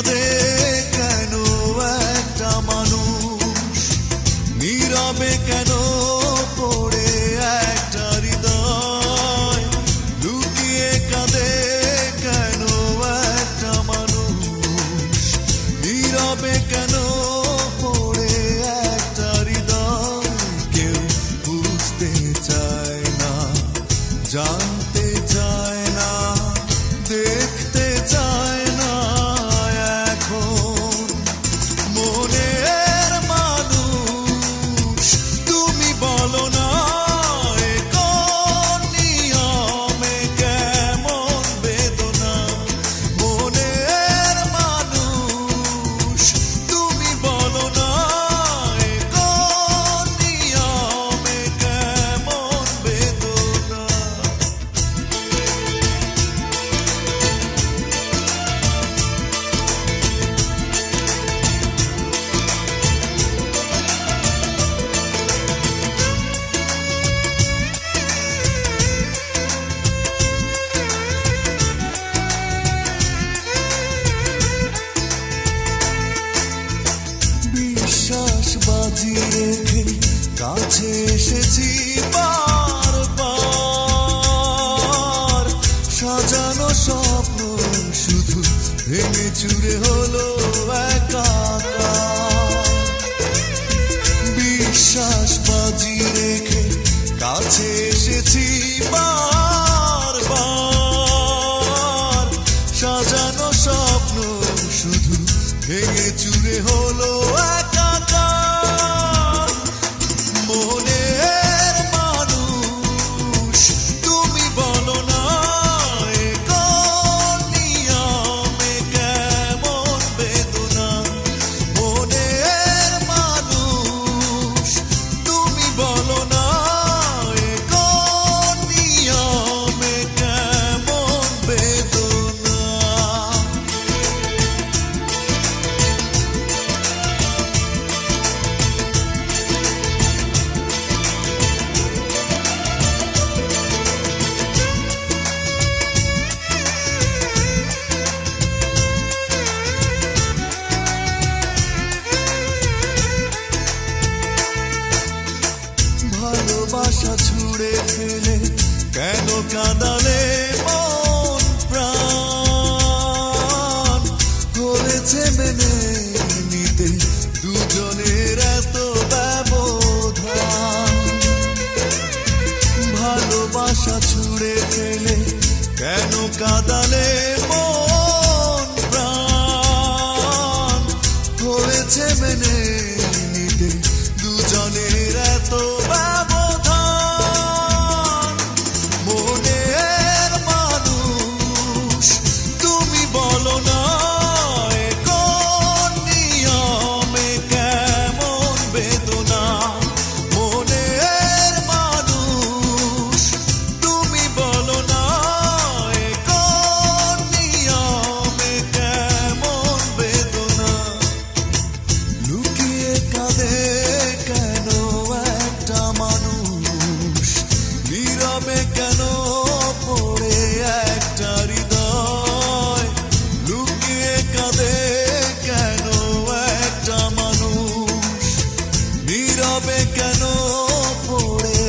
নীরবে কেন একটা মানুষ নীরবে কেন পড়ে একটা হৃদয় লুকিয়ে কাঁদে কেন একটা মানুষ নীরবে কেন পড়ে একটা হৃদয় কেউ বুঝতে চায় না। জান ভেঙে চুরে হলো বিশ্বাস বাজি রেখে কাছে এসেছি বারবার ভালোবাসা ছুড়ে ফেলে, কেন কাঁদালে মন প্রাণ? হয়েছে মেনে নিতে দুজনের এত ব্যবধান। ভালোবাসা ছুড়ে ফেলে, কেন কাঁদালে মন প্রাণ? হয়েছে মেনে নীরবে কেন পড়ে